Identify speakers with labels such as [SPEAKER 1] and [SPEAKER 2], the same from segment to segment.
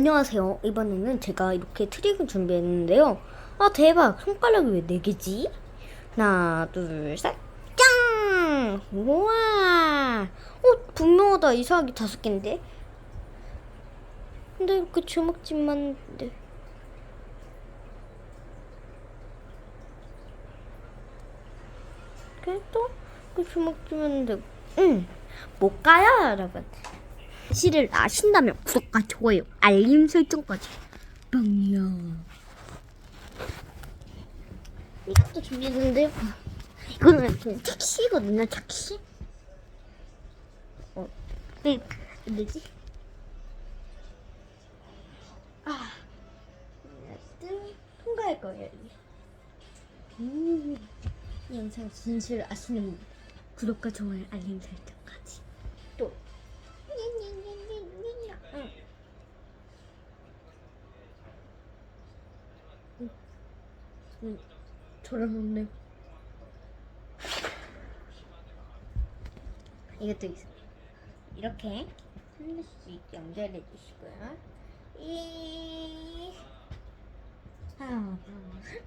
[SPEAKER 1] 안녕하세요. 이번에는 제가 이렇게 트릭을 준비했는데요. 아 대박! 손가락이 왜네 개지? 하나, 둘, 셋, 짱! 우와! 어 분명하다. 이상하게 다섯 개인데. 근데 이렇게 주먹집만 네. 그래도 그 주먹집만 되고. 응. 못 가요, 여러분. 사실을 아신다면 구독과 좋아요, 알림 설정까지. 빵이야. 이것도 준비했는데요. 이거는 그냥 택시거든요, 택시. 어, 네, 뭐지? 아, 어쨌든 통과할 거예요. 음, 이 영상 진실을 아시는 분, 구독과 좋아요, 알림 설정까지. 또. 응. 응. 응. 돌아놓네. 이것도 있어. 이렇게 한 개씩 연결해 주시고요. 이 하나, 둘, 셋.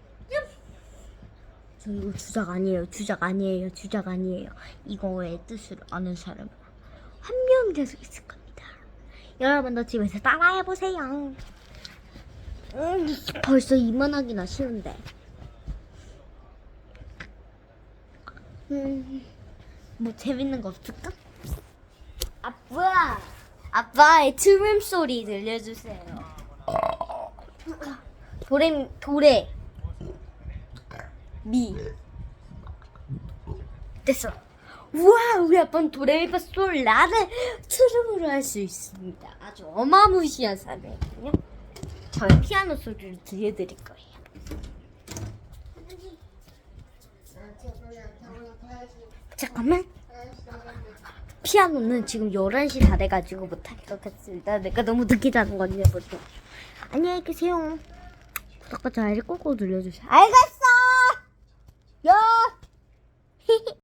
[SPEAKER 1] 저 이거 주작 아니에요. 주작 아니에요. 주작 아니에요. 이거의 뜻을 아는 사람 한 명이라도 있을 겁니다. 여러분도 집에서 따라해 보세요. 음, 벌써 이만하기나 쉬운데. 음, 뭐 재밌는 거 없을까? 아빠, 아빠의 트름 소리 들려주세요. 도레 도레 미 됐어. 우와 우리 아빠는 도레미파 솔 라를 트름으로 할 수 있습니다. 아주 어마무시한 사람이거든요. 저의 피아노 소리를 들려드릴 거예요. 잠깐만. 피아노는 지금 11시 다 돼가지고 못할 것 같습니다. 내가 너무 늦게 자는 건지 모르겠 안녕히 계세요. 구독과 좋아요를 꼭꼭 눌러주세요. 알겠어!